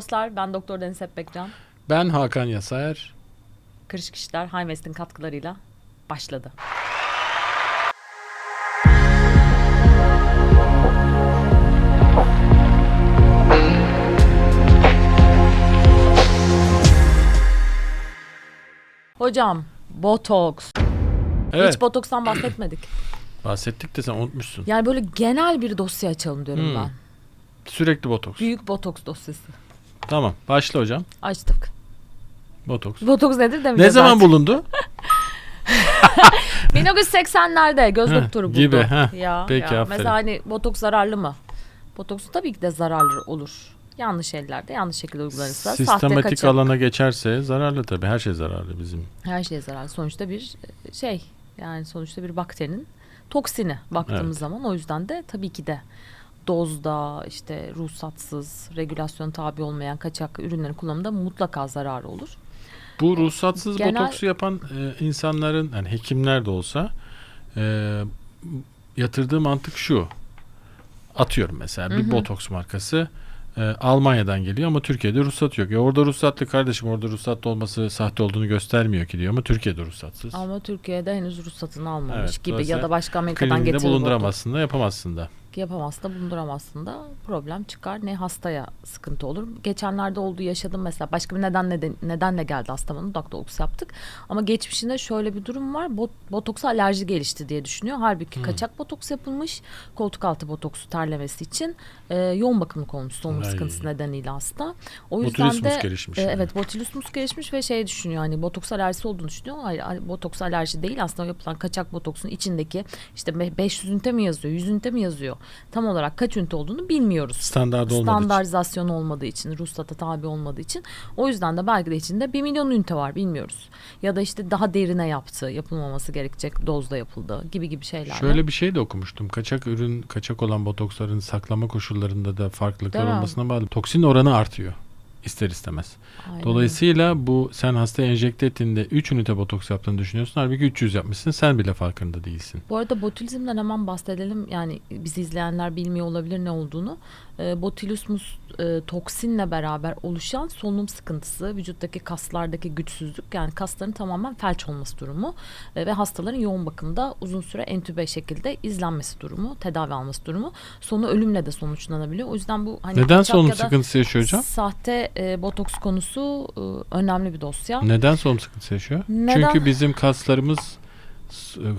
dostlar. Ben Doktor Deniz Hepbekcan. Ben Hakan Yasaer. Kırışık İşler Highwest'in katkılarıyla başladı. Hocam, botoks. Evet. Hiç botokstan bahsetmedik. Bahsettik de sen unutmuşsun. Yani böyle genel bir dosya açalım diyorum Hmm. ben. Sürekli botoks. Büyük botoks dosyası. Tamam. Başla hocam. Açtık. Botoks. Botoks nedir Ne demeyeceğiz zaman artık. bulundu? 1980'lerde göz Heh, doktoru buldu. gibi, heh. Ya, Peki, ya. aferin. Mesela hani botoks zararlı mı? Botoks tabii ki de zararlı olur. Yanlış ellerde yanlış şekilde uygulanırsa. sahte Sistematik kaçak. alana geçerse zararlı tabii. Her şey zararlı bizim. Her şey zararlı. Sonuçta bir e, şey yani sonuçta bir bakterinin toksini baktığımız Evet. zaman. O yüzden de tabii ki de dozda işte ruhsatsız, regülasyon tabi olmayan kaçak ürünlerin kullanımında mutlaka zararı olur. Bu ruhsatsız Genel- botoksu yapan e, insanların yani hekimler de olsa e, yatırdığı mantık şu. Atıyorum mesela Hı bir hı. botoks markası e, Almanya'dan geliyor ama Türkiye'de ruhsat yok. Ya orada ruhsatlı kardeşim orada ruhsatlı olması sahte olduğunu göstermiyor ki diyor ama Türkiye'de ruhsatsız. Ama Türkiye'de henüz ruhsatını almamış Evet, gibi ya da başka Amerika'dan Kliniğinde getirildi. bulunduramazsın da yapamazsın da. Yapamazsın da bulunduramazsın da problem çıkar. Ne hastaya sıkıntı olur. Geçenlerde olduğu yaşadım mesela. Başka bir neden neden, nedenle geldi hastama dudak dolgusu yaptık. Ama geçmişinde şöyle bir durum var. Bot, botoksa alerji gelişti diye düşünüyor. Halbuki Hmm. kaçak botoks yapılmış. Koltuk altı botoksu terlemesi için e, yoğun bakımlık olmuş solunum Ay. sıkıntısı nedeniyle hasta. O yüzden Botulismus de gelişmiş e, yani. evet botulismus gelişmiş ve şey düşünüyor hani botoks alerjisi olduğunu düşünüyor. Hayır botoks alerji değil aslında yapılan kaçak botoksun içindeki işte be- 500 ünite mi yazıyor 100 ünite mi yazıyor tam olarak kaç ünite olduğunu bilmiyoruz. Standart olmadığı için. Standartizasyon olmadığı için, ruhsata tabi olmadığı için. O yüzden de belki de içinde 1 milyon ünite var bilmiyoruz. Ya da işte daha derine yaptı, yapılmaması gerekecek dozda yapıldı gibi gibi şeyler. Şöyle bir şey de okumuştum. Kaçak ürün, kaçak olan botoksların saklama koşullarında da farklılıklar Değil olmasına bağlı. Toksin oranı artıyor ister istemez. Aynen. Dolayısıyla bu sen hastaya enjekte ettiğinde 3 ünite botoks yaptığını düşünüyorsun. Halbuki 300 yapmışsın. Sen bile farkında değilsin. Bu arada botulizmden hemen bahsedelim. Yani bizi izleyenler bilmiyor olabilir ne olduğunu. Ee, botulismus e, toksinle beraber oluşan solunum sıkıntısı, vücuttaki kaslardaki güçsüzlük yani kasların tamamen felç olması durumu e, ve hastaların yoğun bakımda uzun süre entübe şekilde izlenmesi durumu, tedavi alması durumu. Sonu ölümle de sonuçlanabiliyor. O yüzden bu hani Neden solunum sıkıntısı yaşıyor hocam? Sahte e, botoks konusu e, önemli bir dosya. Neden solunum sıkıntısı yaşıyor? Neden? Çünkü bizim kaslarımız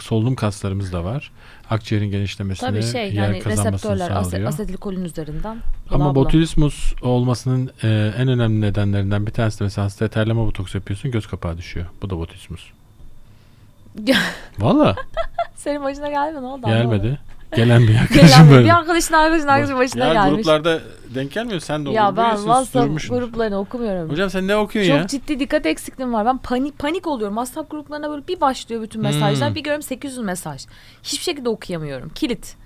solunum kaslarımız da var. Akciğerin genişlemesine, Tabii şey yer yani kazanmasını reseptörler sağlıyor. asetilkolin üzerinden. Ama bla. botulismus olmasının e, en önemli nedenlerinden bir tanesi de mesela hastaya terleme botoks yapıyorsun göz kapağı düşüyor. Bu da botulismus. Valla Senin başına geldi mi? Ne oldu? Gelmedi. Gelen bir Gelen arkadaşım bir- böyle. bir arkadaşın arkadaşın arkadaşın başına Ya gelmiş. gruplarda denk gelmiyor sen de o Ya ben WhatsApp gruplarını okumuyorum. Hocam sen ne okuyorsun Çok ya? ciddi dikkat eksikliğim var. Ben panik panik oluyorum. WhatsApp gruplarına böyle bir başlıyor bütün mesajlar. Hmm. Bir görüyorum 800 mesaj. Hiçbir şekilde okuyamıyorum. Kilit.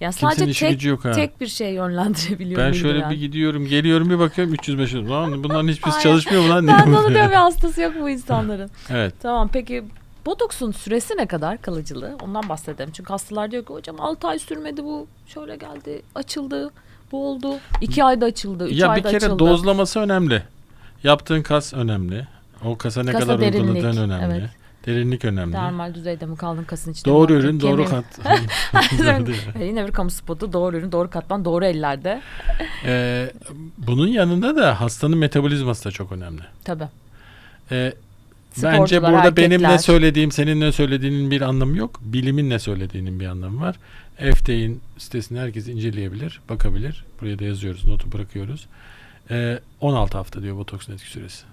Yani sadece tek, yok ha. tek bir şey yönlendirebiliyorum. Ben şöyle bildiren. bir gidiyorum geliyorum bir bakıyorum 300 500. Lan bunların hiçbirisi çalışmıyor mu lan? Ben de onu diyorum hastası yok bu insanların. Evet. Tamam peki Botoksun süresi ne kadar kalıcılığı? Ondan bahsedelim. Çünkü hastalar diyor ki hocam 6 ay sürmedi bu. Şöyle geldi açıldı. Bu oldu. 2 ayda açıldı. 3 Ya bir ayda kere açıldı. dozlaması önemli. Yaptığın kas önemli. O kasa ne Kasa kadar derinlik, uyguladığın önemli. evet. Derinlik önemli. Dermal düzeyde mi kaldın kasın içinde? Doğru mi? ürün, doğru Kemiği- kat. Yine bir kamu spotu. Doğru ürün, doğru katman, doğru ellerde. Ee, bunun yanında da hastanın metabolizması da çok önemli. Tabii. Ee, Sporcular, bence burada benim erkekler. ne söylediğim, senin ne söylediğinin bir anlamı yok. Bilimin ne söylediğinin bir anlamı var. FDA'in sitesini herkes inceleyebilir, bakabilir. Buraya da yazıyoruz, notu bırakıyoruz. Ee, 16 hafta diyor botoksun etki süresi.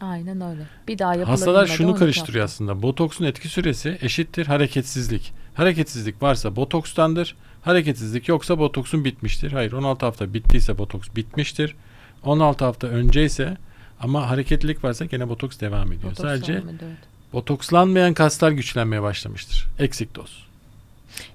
Aynen öyle. Bir daha yapılır. Hastalar şunu 12 karıştırıyor hafta. aslında. Botoksun etki süresi eşittir hareketsizlik. Hareketsizlik varsa botokstandır. Hareketsizlik yoksa botoksun bitmiştir. Hayır 16 hafta bittiyse botoks bitmiştir. 16 hafta önceyse ama hareketlilik varsa gene botoks devam ediyor. Botoks Sadece devam ediyor, evet. botokslanmayan kaslar güçlenmeye başlamıştır. Eksik doz.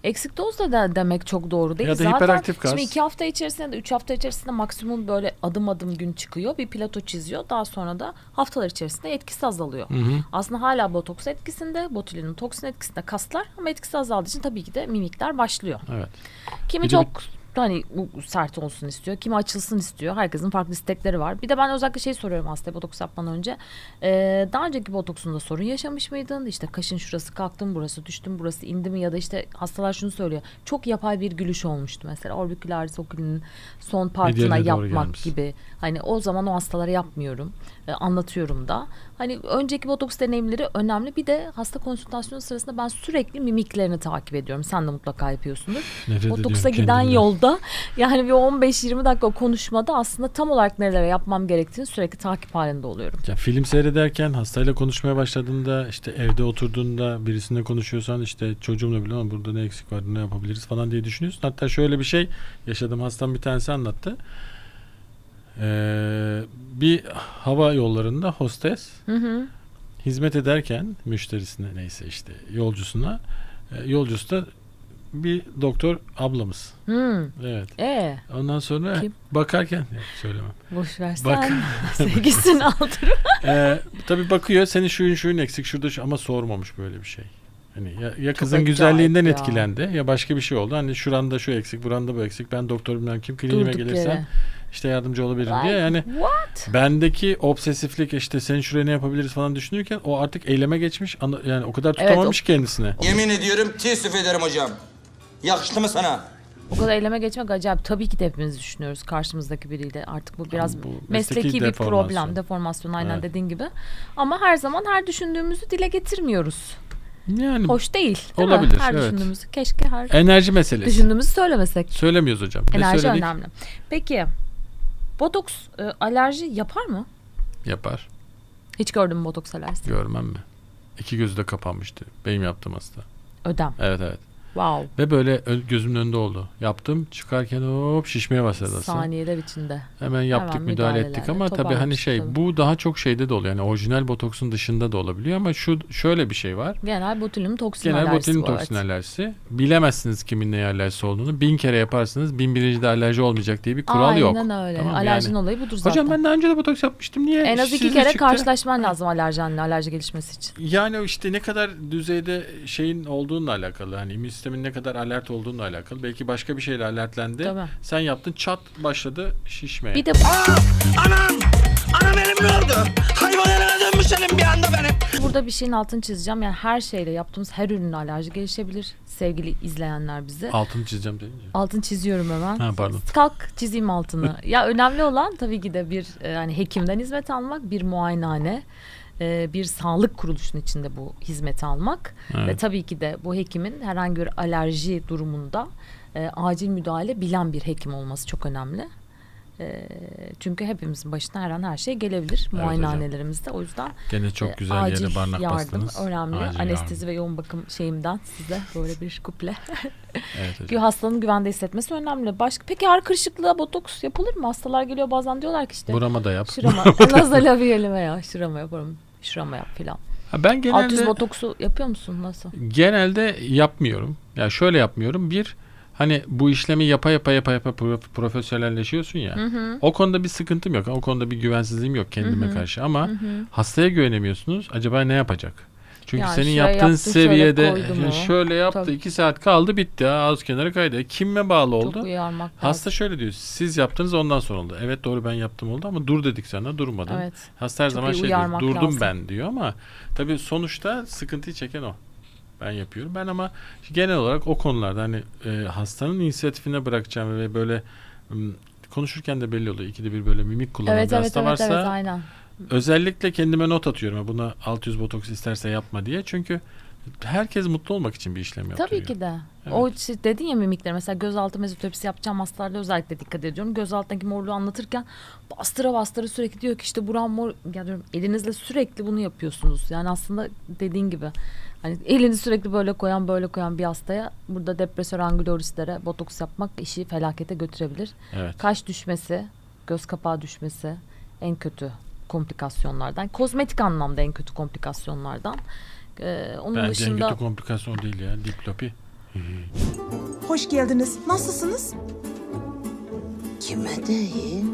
Eksik doz da de- demek çok doğru değil. Ya da Zaten hiperaktif kas. Şimdi iki hafta içerisinde de üç hafta içerisinde maksimum böyle adım adım gün çıkıyor. Bir plato çiziyor. Daha sonra da haftalar içerisinde etkisi azalıyor. Hı hı. Aslında hala botoks etkisinde, botulinin toksin etkisinde kaslar ama etkisi azaldığı için tabii ki de mimikler başlıyor. Evet. Kimi Bir de çok hani bu sert olsun istiyor. Kimi açılsın istiyor. Herkesin farklı istekleri var. Bir de ben özellikle şey soruyorum hastaya botoks yapmadan önce. Ee, daha önceki botoksunda sorun yaşamış mıydın? İşte kaşın şurası kalktı mı burası düştü mü burası indi mi? Ya da işte hastalar şunu söylüyor. Çok yapay bir gülüş olmuştu mesela. Orbicularis oculinin son partına yapmak gelmiş. gibi. Hani o zaman o hastalara yapmıyorum. Ee, anlatıyorum da. Hani önceki botoks deneyimleri önemli. Bir de hasta konsültasyonu sırasında ben sürekli mimiklerini takip ediyorum. Sen de mutlaka yapıyorsundur. Nefret Botoksa giden kendimden. yolda yani bir 15-20 dakika konuşmada aslında tam olarak nelere yapmam gerektiğini sürekli takip halinde oluyorum. Ya film seyrederken hastayla konuşmaya başladığında işte evde oturduğunda birisine konuşuyorsan işte çocuğumla bile ama burada ne eksik var ne yapabiliriz falan diye düşünüyorsun. Hatta şöyle bir şey yaşadım hastam bir tanesi anlattı. Ee, bir hava yollarında hostes Hı hı. hizmet ederken müşterisine neyse işte yolcusuna e, yolcusu da bir doktor ablamız. Hı. Evet. E Ondan sonra Kim? bakarken söylemem. boş ver Bak. sen. Sevgisini aldırır. Ee, tabii bakıyor senin şuyun şuyun eksik şurada şu ama sormamış böyle bir şey. Hani ya, ya kızın acayip güzelliğinden ya. etkilendi ya başka bir şey oldu. Hani şuranda şu eksik, buranda bu eksik. Ben doktor bilmem kim kliniğime Durduk gelirsem yere. işte yardımcı olabilirim Like, diye. Yani What? bendeki obsesiflik işte senin şuraya ne yapabiliriz falan düşünürken o artık eyleme geçmiş. Yani o kadar tutamamış kendisine. Yemin ediyorum teessüf ederim hocam. Yakıştı mı sana? O kadar eyleme geçmek acayip. Tabii ki de hepimiz düşünüyoruz karşımızdaki biriyle. Artık bu biraz bu mesleki mesleki bir deformasyon. problem. Deformasyon aynen Evet. dediğin gibi. Ama her zaman her düşündüğümüzü dile getirmiyoruz. Yani Hoş değil değil Olabilir, mi? Her evet. düşündüğümüzü. Keşke her enerji meselesi. düşündüğümüzü söylemesek. Söylemiyoruz hocam. Ne Enerji söyledik? önemli. Peki botoks e, alerji yapar mı? Yapar. Hiç gördün mü botoks alerjisi? Görmem mi? İki gözü de kapanmıştı. Benim yaptığım hasta. Ödem. Evet evet. Wow. Ve böyle gözümün önünde oldu. Yaptım çıkarken hop şişmeye başladı aslında. Saniyeler içinde. Hemen yaptık Hemen müdahale ettik ama tabii hani şey tabii. bu daha çok şeyde de oluyor. Yani orijinal botoksun dışında da olabiliyor ama şu şöyle bir şey var. Genel botulinum toksin Genel alerjisi botulinum bu, toksin evet. alerjisi. Bilemezsiniz kimin neye alerjisi olduğunu. Bin kere yaparsınız. Bin birinci de alerji olmayacak diye bir kural Aynen yok. öyle. Tamam, Alerjinin yani. olayı budur zaten. Hocam ben daha önce de botoks yapmıştım. Niye en az iki kere çıktı? karşılaşman lazım alerjenle alerji gelişmesi için. Yani işte ne kadar düzeyde şeyin olduğunla alakalı. Hani immün sistemin ne kadar alert olduğunla alakalı. Belki başka bir şeyle alertlendi. Tabii. Sen yaptın çat başladı şişmeye. Bir de Anam! Anam elim ne oldu? Hayvan eline dönmüş elim bir anda benim. burada bir şeyin altını çizeceğim. Yani her şeyle yaptığımız her ürünle alerji gelişebilir. Sevgili izleyenler bize. Altını çizeceğim deyince. Altını çiziyorum hemen. Ha pardon. Kalk çizeyim altını. ya önemli olan tabii ki de bir e, hani hekimden hizmet almak, bir muayenehane, e, bir sağlık kuruluşunun içinde bu hizmeti almak ve Evet. tabii ki de bu hekimin herhangi bir alerji durumunda e, acil müdahale bilen bir hekim olması çok önemli. E, çünkü hepimizin başına her an her şey gelebilir hocam. muayenehanelerimizde. O yüzden Gene e, çok güzel acil yere barnak yardım bastınız. önemli. Acil Anestezi yardım. ve yoğun bakım şeyimden size böyle bir kuple. Evet hocam. Ki hastanın güvende hissetmesi önemli. Başka peki ağrı kırışıklığa botoks yapılır mı? Hastalar geliyor bazen diyorlar ki işte Burama da yap. şırama, nazolabiyelim ya şırama yaparım. Şırama yap filan. Ha, ben genelde botoksu yapıyor musun? Nasıl? genelde yapmıyorum. Ya şöyle yapmıyorum. Bir hani bu işlemi yapa yapa yapa yapa pro- profesyonelleşiyorsun ya. O konuda bir sıkıntım yok. O konuda bir güvensizliğim yok kendime karşı ama hastaya güvenemiyorsunuz. Acaba ne yapacak? Çünkü Yani senin yaptığın yaptı, seviyede şöyle, şöyle yaptı. Tabii. iki saat kaldı bitti. Ha, ağız kenara kaydı. Kime bağlı oldu? Çok uyarmak lazım. Hasta şöyle diyor. Siz yaptınız ondan sonra oldu. Evet doğru ben yaptım oldu ama dur dedik sana durmadın. Evet. Hasta her Çok zaman şey diyor. Durdum lazım. ben diyor ama tabii sonuçta sıkıntıyı çeken o. Ben yapıyorum. Ben ama genel olarak o konularda hani e, hastanın inisiyatifine bırakacağım ve böyle konuşurken de belli oluyor. İkide bir böyle mimik kullanan Evet bir evet hasta evet varsa evet aynen. Özellikle kendime not atıyorum. Buna 600 botoks isterse yapma diye. Çünkü herkes mutlu olmak için bir işlem yaptırıyor. Tabii ki de. O şey dedin ya mimikler mesela gözaltı mezotopsi yapacağım hastalarda özellikle dikkat ediyorum. Göz altındaki morluğu anlatırken bastıra bastıra sürekli diyor ki işte buram mor ya diyorum elinizle sürekli bunu yapıyorsunuz. Yani aslında dediğin gibi hani elini sürekli böyle koyan böyle koyan bir hastaya burada depresör angulorislere botoks yapmak işi felakete götürebilir. Evet. Kaş düşmesi, göz kapağı düşmesi en kötü komplikasyonlardan. Kozmetik anlamda en kötü komplikasyonlardan. Ee, onun Bence en dışında kötü komplikasyon değil ya. Diplopi. Hoş geldiniz. Nasılsınız? Kime değil?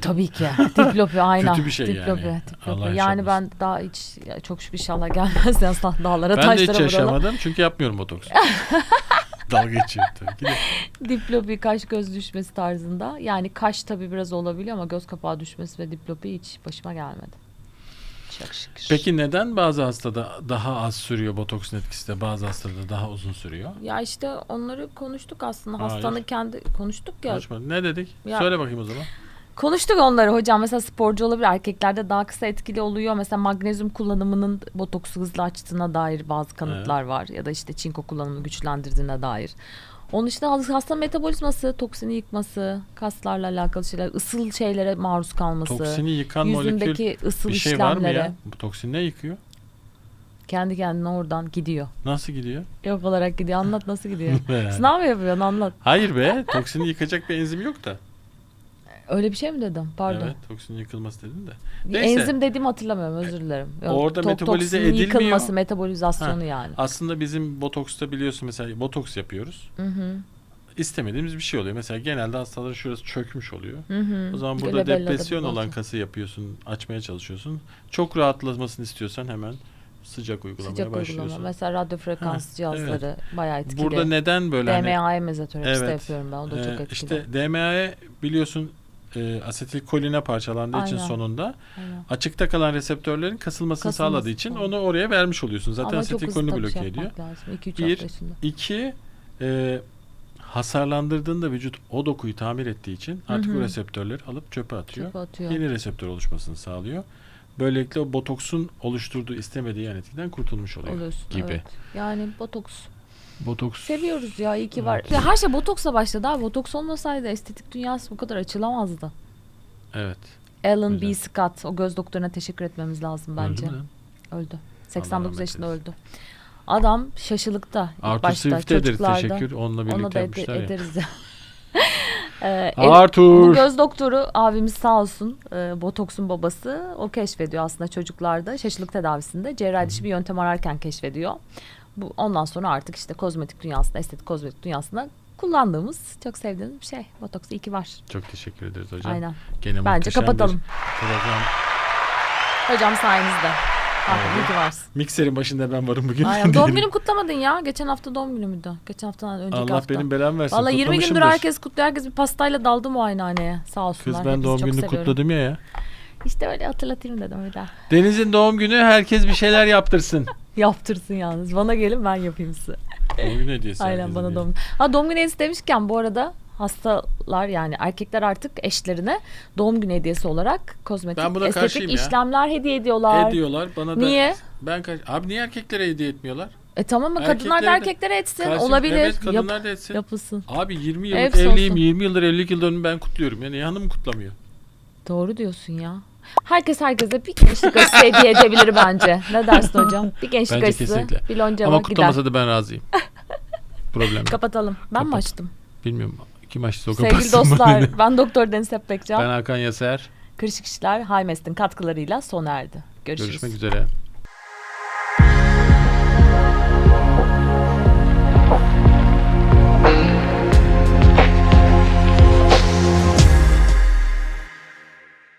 Tabii ki. Diplopi aynen. Kötü bir şey Diplopi, yani. diplopi. Allah yani ben daha hiç ya çok şükür inşallah gelmez ya dağlara Ben de taşlara hiç vuralım. yaşamadım çünkü yapmıyorum botoks. Dalga geçiyor tabii ki de. Diplopi kaş göz düşmesi tarzında. Yani kaş tabii biraz olabiliyor ama göz kapağı düşmesi ve diplopi hiç başıma gelmedi. Çok şükür. Peki neden bazı hastada daha az sürüyor botoksun etkisi de bazı hastada daha uzun sürüyor? Ya işte onları konuştuk aslında. Hayır. Hastanın kendi konuştuk ya. Konuşmadık. Ne dedik? Ya- Söyle bakayım o zaman. Konuştuk onları hocam. Mesela sporcu olabilir. Erkeklerde daha kısa etkili oluyor. Mesela magnezyum kullanımının botoksu hızlı açtığına dair bazı kanıtlar var. Ya da işte çinko kullanımını güçlendirdiğine dair. Onun dışında has- hasta metabolizması, toksini yıkması, kaslarla alakalı şeyler, ısıl şeylere maruz kalması, Toksini yıkan molekül ısıl bir şey var mı işlemlere ya? Bu toksin ne yıkıyor? kendi kendine oradan gidiyor. Nasıl gidiyor? Yok olarak gidiyor. Anlat nasıl gidiyor. Sınav mı yapıyorsun anlat. Hayır be. Toksini yıkacak bir enzim yok da. Öyle bir şey mi dedim? Pardon. Evet. Toksinin yıkılması dedin de. Neyse. Enzim dediğimi hatırlamıyorum özür dilerim. Yok, Orada metabolize toksinin edilmiyor. yıkılması, metabolizasyonu Ha. yani. Aslında bizim botoksta biliyorsun mesela botoks yapıyoruz. Hı hı. İstemediğimiz bir şey oluyor. Mesela genelde hastaların şurası çökmüş oluyor. Hı hı. O zaman burada Glabella'da bir depresyon olan kası yapıyorsun, açmaya çalışıyorsun. Çok rahatlamasını istiyorsan hemen sıcak uygulamaya Sıcak başlıyorsun. uygulama. Mesela radyo frekans Ha, cihazları bayağı etkili. Burada neden böyle hani DMA'ya mezoterapisti Evet. yapıyorum ben. O da çok etkili. işte DMA'ya biliyorsun e, asetilkoline parçalandığı için Aynen. sonunda Aynen. açıkta kalan reseptörlerin kasılmasını Kasılması, sağladığı için tamam. onu oraya vermiş oluyorsun. Zaten Ama asetilkolini bloke şey ediyor. lazım. 2-3 Bir. İki, e, hasarlandırdığında vücut o dokuyu tamir ettiği için artık Hı hı. o reseptörleri alıp çöpe atıyor. Çöpe atıyor. Yeni reseptör oluşmasını sağlıyor. Böylelikle o botoksun oluşturduğu istemediği yan etkiden kurtulmuş oluyor Oluyorsun. gibi. Evet. Yani botoks. Botoks Seviyoruz ya iyi ki var. Ya her şey botoksla başladı abi. Botoks olmasaydı estetik dünyası bu kadar açılamazdı. evet. Alan Güzel. B. Scott o göz doktoruna teşekkür etmemiz lazım bence. Öldü mü? Öldü. 89 rahmet yaşında eylesin. öldü. Adam şaşılıkta. ilk Arthur başta Swift'edir çocuklarda. teşekkür. Onunla birlikte Ona da ede- yapmışlar ya. ederiz ya. Ee, el- bu Arthur. göz doktoru abimiz sağ olsun e, botoksun babası o keşfediyor aslında çocuklarda şaşılık tedavisinde cerrahi dışı bir yöntem ararken keşfediyor. Bu ondan sonra artık işte kozmetik dünyasında estetik kozmetik dünyasında kullandığımız çok sevdiğimiz bir şey. Botoks iyi ki var. Çok teşekkür ederiz hocam. Aynen. Gene Bence kapatalım. Program. Hocam sayenizde. Hakikaten iyi ki varsın. Mikserin başında ben varım bugün. Aynen. Doğum günüm kutlamadın ya. Geçen hafta doğum günümüydü. Geçen haftadan önceki Allah hafta. benim belamı versin. Valla 20 gündür herkes kutluyor. Herkes bir pastayla daldı muayenehaneye. Sağ olsunlar. Kız ben Hepinizi doğum gününü seviyorum. kutladım ya ya. İşte öyle hatırlatayım dedim bir daha. Deniz'in doğum günü herkes bir şeyler yaptırsın. Yaptırsın yalnız. Bana gelin ben yapayım size. doğum günü hediyesi. Aynen herkesin bana diye. doğum Ha doğum günü hediyesi demişken bu arada hastalar yani erkekler artık eşlerine doğum günü hediyesi olarak kozmetik Ben buna karşıyım estetik ya. işlemler hediye ediyorlar. Ediyorlar bana da. Niye? Ben kaç... Abi niye erkeklere hediye etmiyorlar? E tamam mı kadınlar da Erkeklere de- erkeklere etsin. Karşıyım. Olabilir. Evet Yap- kadınlar da etsin. yapılsın. Abi 20 yıllık Hepsi evliyim. olsun. 20 yıldır evlilik yıl dönümü ben kutluyorum. Yani hanım kutlamıyor. Doğru diyorsun ya. Herkes herkese bir gençlik aşısı hediye edebilir bence. Ne dersin hocam? Bir gençlik Bence aşısı, kesinlikle. bir lonca Ama kutlamasa da ben razıyım. Problem yok. Kapatalım. Ben mi Kapat. açtım? Bilmiyorum. Kim açtı o Sevgili kapatsın bana dostlar, ben Doktor Deniz Hep Bekcan. Ben Hakan Yaser. Kırışık İşler Haymest'in katkılarıyla sona erdi. Görüşürüz. Görüşmek üzere.